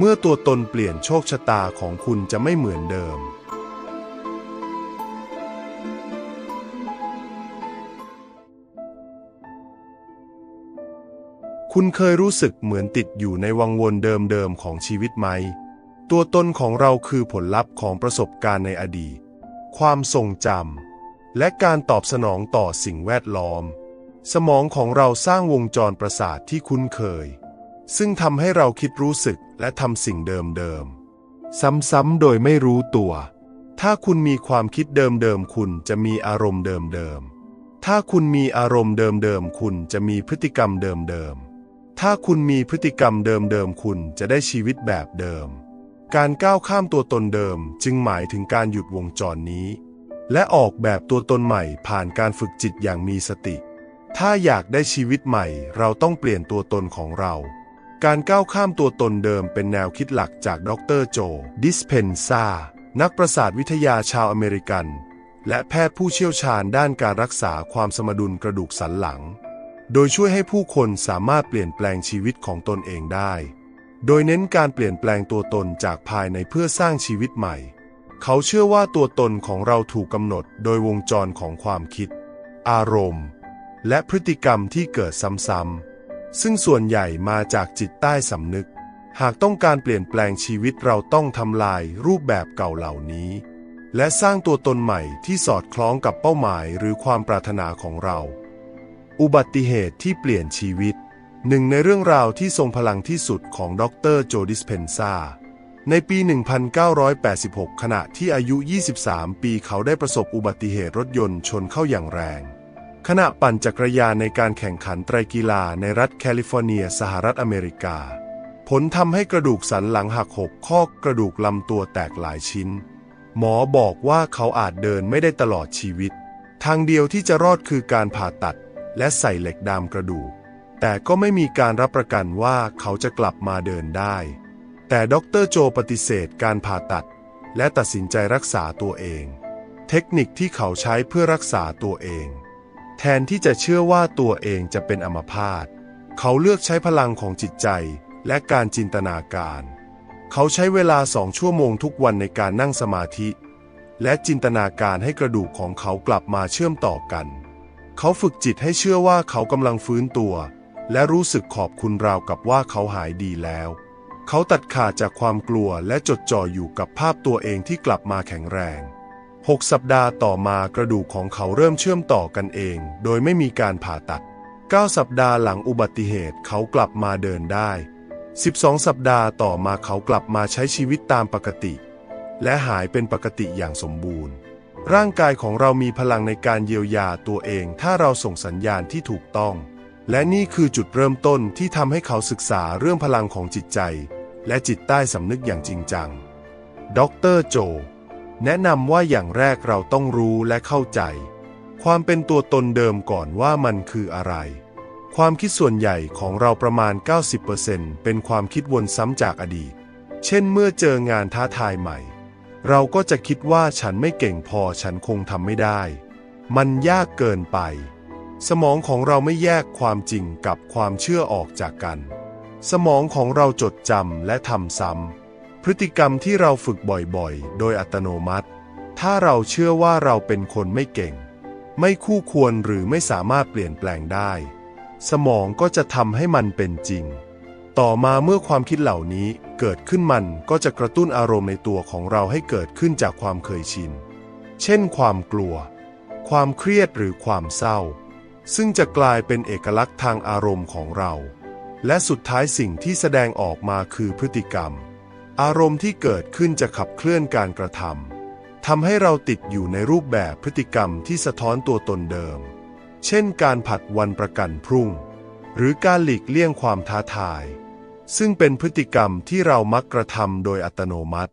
เมื่อตัวตนเปลี่ยนโชคชะตาของคุณจะไม่เหมือนเดิม คุณเคยรู้สึกเหมือนติดอยู่ในวังวนเดิมๆของชีวิตไหม ตัวตนของเราคือผลลัพธ์ของประสบการณ์ในอดีต ความทรงจำ และการตอบสนองต่อสิ่งแวดล้อม สมองของเราสร้างวงจรประสาทที่คุ้นเคย ซึ่งทำให้เราคิดรู้สึกและทำสิ่งเดิมๆ ซ้ำๆโดยไม่รู้ตัว ถ้าคุณมีความคิดเดิมๆ คุณจะมีอารมณ์เดิมๆ ถ้าคุณมีอารมณ์เดิมๆ คุณจะมีพฤติกรรมเดิมๆ ถ้าคุณมีพฤติกรรมเดิมๆ คุณจะได้ชีวิตแบบเดิม การก้าวข้ามตัวตนเดิมจึงหมายถึงการหยุดวงจรนี้ และออกแบบตัวตนใหม่ผ่านการฝึกจิตอย่างมีสติ ถ้าอยากได้ชีวิตใหม่เราต้องเปลี่ยนตัวตนของเรา การก้าวข้ามตัวตนเดิมเป็นแนวคิดหลักจากดรโจ ดิสเพนซา นักประสาทวิทยาชาวอเมริกัน และแพทย์ผู้เชี่ยวชาญด้านการรักษาความสมดุลกระดูกสันหลัง โดยช่วยให้ผู้คนสามารถเปลี่ยนแปลงชีวิตของตนเองได้ โดยเน้นการเปลี่ยนแปลงตัวตนจากภายในเพื่อสร้างชีวิตใหม่ เขาเชื่อว่าตัวตนของเราถูกกำหนดโดยวงจรของความคิด อารมณ์ และพฤติกรรมที่เกิดซ้ำๆ ซึ่งส่วนใหญ่มาจากจิตใต้สำนึก หากต้องการเปลี่ยนแปลงชีวิตเราต้องทำลายรูปแบบเก่าเหล่านี้ และสร้างตัวตนใหม่ที่สอดคล้องกับเป้าหมายหรือความปรารถนาของเรา อุบัติเหตุที่เปลี่ยนชีวิต หนึ่งในเรื่องราวที่ทรงพลังที่สุดของดรโจดิสเพนซาในปี 1986 ขณะที่อายุ 23 ปีเขาได้ประสบอุบัติเหตุรถยนต์ชนเข้าอย่างแรง ขณะปั่นจักรยานในการแข่งขันไตรกีฬาในรัฐแคลิฟอร์เนีย สหรัฐอเมริกา ผลทำให้กระดูกสันหลังหักหกข้อกระดูกลำตัวแตกหลายชิ้น หมอบอกว่าเขาอาจเดินไม่ได้ตลอดชีวิต ทางเดียวที่จะรอดคือการผ่าตัด และใส่เหล็กดามกระดูก แต่ก็ไม่มีการรับประกันว่าเขาจะกลับมาเดินได้ แต่ดรโจปฏิเสธการผ่าตัด และตัดสินใจรักษาตัวเอง เทคนิคที่เขาใช้เพื่อรักษาตัวเอง แทนที่จะเชื่อว่าตัวเองจะเป็นอัมพาตเขาเลือกใช้พลังของจิตใจและการจินตนาการ เขาใช้เวลาสองชั่วโมงทุกวันในการนั่งสมาธิ และจินตนาการให้กระดูกของเขากลับมาเชื่อมต่อกัน เขาฝึกจิตให้เชื่อว่าเขากำลังฟื้นตัว และรู้สึกขอบคุณราวกับว่าเขาหายดีแล้ว เขาตัดขาดจากความกลัวและจดจ่ออยู่กับภาพตัวเองที่กลับมาแข็งแรง 6 สัปดาห์ต่อมากระดูกของเขาเริ่มเชื่อมต่อกันเอง โดยไม่มีการผ่าตัด 9 สัปดาห์หลังอุบัติเหตุเขากลับมาเดินได้ 12 สัปดาห์ต่อมาเขากลับมาใช้ชีวิตตามปกติ และหายเป็นปกติอย่างสมบูรณ์ ร่างกายของเรามีพลังในการเยียวยาตัวเอง ถ้าเราส่งสัญญาณที่ถูกต้อง และนี่คือจุดเริ่มต้นที่ทำให้เขาศึกษาเรื่องพลังของจิตใจ และจิตใต้สำนึกอย่างจริงจัง ดรโจ แนะนำว่าอย่างแรกเราต้องรู้และเข้าใจ ความเป็นตัวตนเดิมก่อนว่ามันคืออะไร ความคิดส่วนใหญ่ของเราประมาณ 90%เป็นความคิดวนซ้ำจากอดีต เช่นเมื่อเจองานท้าทายใหม่ เราก็จะคิดว่าฉันไม่เก่งพอฉันคงทำไม่ได้ มันยากเกินไป สมองของเราไม่แยกความจริงกับความเชื่อออกจากกัน สมองของเราจดจำและทำซ้ำ พฤติกรรมที่เราฝึกบ่อยๆ โดยอัตโนมัติ ถ้าเราเชื่อว่าเราเป็นคนไม่เก่ง ไม่คู่ควรหรือไม่สามารถเปลี่ยนแปลงได้ สมองก็จะทำให้มันเป็นจริง ต่อมาเมื่อความคิดเหล่านี้เกิดขึ้นมันก็จะกระตุ้นอารมณ์ในตัวของเราให้เกิดขึ้นจากความเคยชิน เช่นความกลัว ความเครียดหรือความเศร้า ซึ่งจะกลายเป็นเอกลักษณ์ทางอารมณ์ของเรา และสุดท้ายสิ่งที่แสดงออกมาคือพฤติกรรม อารมณ์ที่เกิดขึ้นจะขับเคลื่อนการกระทำทำให้เราติดอยู่ในรูปแบบพฤติกรรมที่สะท้อนตัวตนเดิม เช่น การผัดวันประกันพรุ่ง หรือการหลีกเลี่ยงความท้าทาย ซึ่งเป็นพฤติกรรมที่เรามักกระทำโดยอัตโนมัติ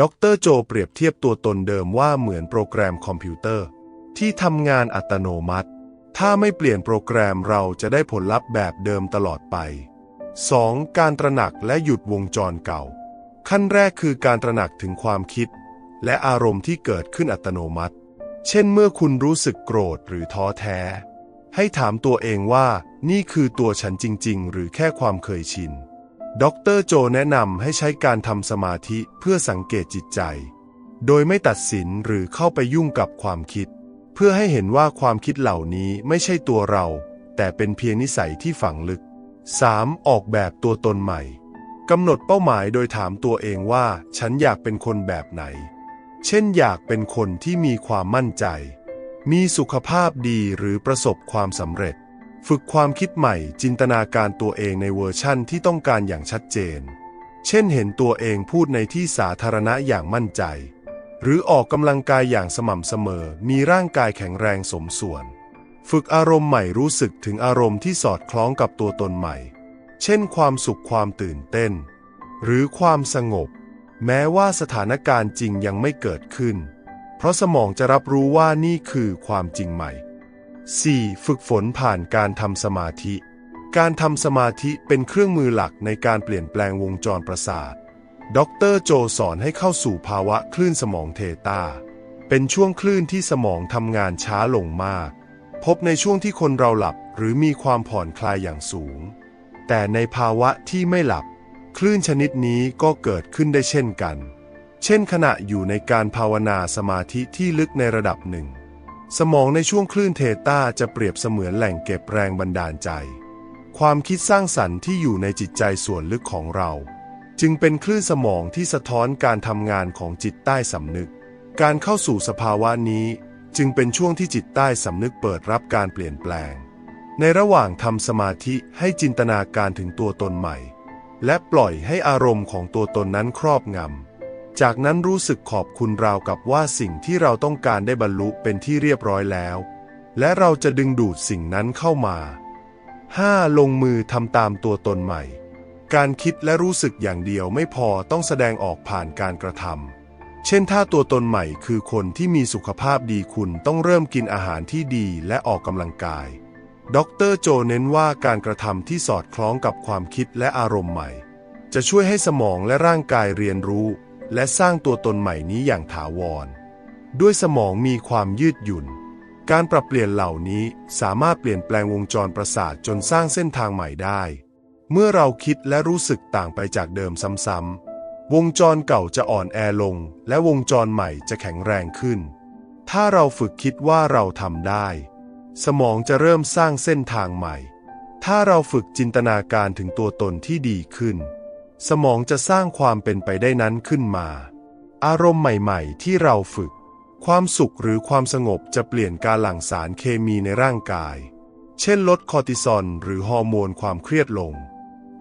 ดรโจเปรียบเทียบตัวตนเดิมว่าเหมือนโปรแกรมคอมพิวเตอร์ ที่ทำงานอัตโนมัติ ถ้าไม่เปลี่ยนโปรแกรมเราจะได้ผลลัพธ์แบบเดิมตลอดไป 2. การตระหนักและหยุดวงจรเก่า ขั้นแรกคือการตระหนักถึงความคิด และอารมณ์ที่เกิดขึ้นอัตโนมัติ เช่นเมื่อคุณรู้สึกโกรธหรือท้อแท้ ให้ถามตัวเองว่านี่คือตัวฉันจริง ๆ หรือแค่ความเคยชินดรโจแนะนำให้ใช้การทำสมาธิเพื่อสังเกตจิตใจ โดยไม่ตัดสินหรือเข้าไปยุ่งกับความคิด เพื่อให้เห็นว่าความคิดเหล่านี้ไม่ใช่ตัวเรา แต่เป็นเพียงนิสัยที่ฝังลึก 3. ออกแบบตัวตนใหม่ กำหนดเป้าหมายโดยถามตัวเองว่าฉันอยากเป็นคนแบบไหน เช่นอยากเป็นคนที่มีความมั่นใจ มีสุขภาพดีหรือประสบความสำเร็จ ฝึกความคิดใหม่จินตนาการตัวเองในเวอร์ชั่นที่ต้องการอย่างชัดเจน เช่นเห็นตัวเองพูดในที่สาธารณะอย่างมั่นใจ หรือออกกำลังกายอย่างสม่ำเสมอ มีร่างกายแข็งแรงสมส่วน ฝึกอารมณ์ใหม่รู้สึกถึงอารมณ์ที่สอดคล้องกับตัวตนใหม่ เช่นความสุขความตื่นเต้น หรือความสงบ แม้ว่าสถานการณ์จริงยังไม่เกิดขึ้น เพราะสมองจะรับรู้ว่านี่คือความจริงใหม่ 4. ฝึกฝนผ่านการทำสมาธิ การทำสมาธิเป็นเครื่องมือหลักในการเปลี่ยนแปลงวงจรประสาท ดรโจสอนให้เข้าสู่ภาวะคลื่นสมองเทตา เป็นช่วงคลื่นที่สมองทำงานช้าลงมาก พบในช่วงที่คนเราหลับหรือมีความผ่อนคลายอย่างสูง แต่ในภาวะที่ไม่หลับ คลื่นชนิดนี้ก็เกิดขึ้นได้เช่นกัน เช่นขณะอยู่ในการภาวนาสมาธิที่ลึกในระดับหนึ่ง สมองในช่วงคลื่นเทต้าจะเปรียบเสมือนแหล่งเก็บแรงบันดาลใจ ความคิดสร้างสรรค์ที่อยู่ในจิตใจส่วนลึกของเรา จึงเป็นคลื่นสมองที่สะท้อนการทำงานของจิตใต้สำนึก การเข้าสู่สภาวะนี้ จึงเป็นช่วงที่จิตใต้สำนึกเปิดรับการเปลี่ยนแปลง ในระหว่างทำสมาธิให้จินตนาการถึงตัวตนใหม่ และปล่อยให้อารมณ์ของตัวตนนั้นครอบงำ จากนั้นรู้สึกขอบคุณราวกับว่าสิ่งที่เราต้องการได้บรรลุเป็นที่เรียบร้อยแล้ว และเราจะดึงดูดสิ่งนั้นเข้ามา 5. ลงมือทำตามตัวตนใหม่ การคิดและรู้สึกอย่างเดียวไม่พอต้องแสดงออกผ่านการกระทำเช่นถ้าตัวตนใหม่คือคนที่มีสุขภาพดีคุณต้องเริ่มกินอาหารที่ดีและออกกำลังกาย ดรโจเน้นว่าการกระทำที่สอดคล้องกับความคิดและอารมณ์ใหม่ จะช่วยให้สมองและร่างกายเรียนรู้ และสร้างตัวตนใหม่นี้อย่างถาวร ด้วยสมองมีความยืดหยุ่น การปรับเปลี่ยนเหล่านี้สามารถเปลี่ยนแปลงวงจรประสาทจนสร้างเส้นทางใหม่ได้ เมื่อเราคิดและรู้สึกต่างไปจากเดิมซ้ำๆวงจรเก่าจะอ่อนแอลง และวงจรใหม่จะแข็งแรงขึ้น ถ้าเราฝึกคิดว่าเราทำได้ สมองจะเริ่มสร้างเส้นทางใหม่ ถ้าเราฝึกจินตนาการถึงตัวตนที่ดีขึ้น สมองจะสร้างความเป็นไปได้นั้นขึ้นมา อารมณ์ใหม่ ๆ ที่เราฝึก ความสุขหรือความสงบจะเปลี่ยนการหลั่งสารเคมีในร่างกาย เช่นลดคอร์ติซอลหรือฮอร์โมนความเครียดลง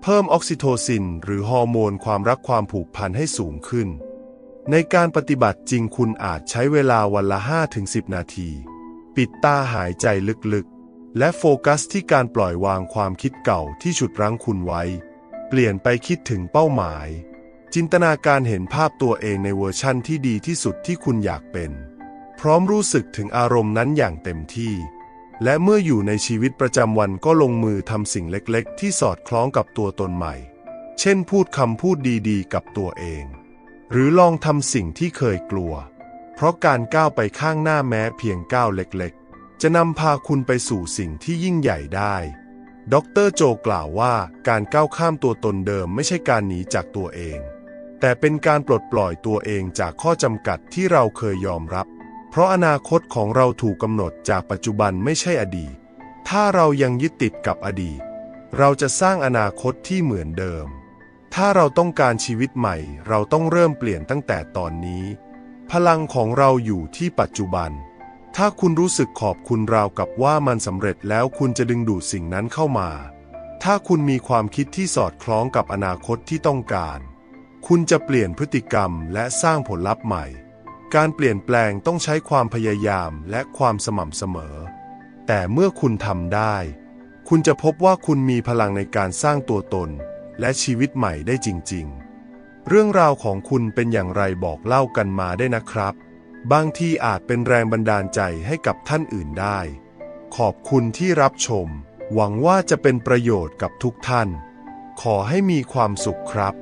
เพิ่มออกซิโทซิน หรือฮอร์โมนความรักความผูกพันให้สูงขึ้น ในการปฏิบัติจริงคุณอาจใช้เวลาวันละ 5-10 นาที ปิดตาหายใจลึกๆ และโฟกัสที่การปล่อยวางความคิดเก่าที่ฉุดรั้งคุณไว้ เปลี่ยนไปคิดถึงเป้าหมาย จินตนาการเห็นภาพตัวเองในเวอร์ชั่นที่ดีที่สุดที่คุณอยากเป็น พร้อมรู้สึกถึงอารมณ์นั้นอย่างเต็มที่ และเมื่ออยู่ในชีวิตประจำวันก็ลงมือทำสิ่งเล็กๆ ที่สอดคล้องกับตัวตนใหม่ เช่นพูดคำพูดดีๆ กับตัวเอง หรือลองทำสิ่งที่เคยกลัว ราะการก้าวไปข้างหน้าแม้เพียงก้าวเล็กๆ จะนำพาคุณไปสู่สิ่งที่ยิ่งใหญ่ได้ ดรโจกล่าวว่าการก้าวข้ามตัวตนเดิมไม่ใช่การหนีจากตัวเอง แต่เป็นการปลดปล่อยตัวเองจากข้อจำกัดที่เราเคยยอมรับ เพราะอนาคตของเราถูกกำหนดจากปัจจุบันไม่ใช่อดีต ถ้าเรายังยึดติดกับอดีต เราจะสร้างอนาคตที่เหมือนเดิม ถ้าเราต้องการชีวิตใหม่ เราต้องเริ่มเปลี่ยนตั้งแต่ตอนนี้ พลังของเราอยู่ที่ปัจจุบัน ถ้าคุณรู้สึกขอบคุณราวกับว่ามันสำเร็จแล้วคุณจะดึงดูดสิ่งนั้นเข้ามา ถ้าคุณมีความคิดที่สอดคล้องกับอนาคตที่ต้องการ คุณจะเปลี่ยนพฤติกรรมและสร้างผลลัพธ์ใหม่ การเปลี่ยนแปลงต้องใช้ความพยายามและความสม่ำเสมอ แต่เมื่อคุณทำได้ คุณจะพบว่าคุณมีพลังในการสร้างตัวตน และชีวิตใหม่ได้จริง ๆ เรื่องราวของคุณเป็นอย่างไรบอกเล่ากันมาได้นะครับ บางทีอาจเป็นแรงบันดาลใจให้กับท่านอื่นได้ ขอบคุณที่รับชม หวังว่าจะเป็นประโยชน์กับทุกท่าน ขอให้มีความสุขครับ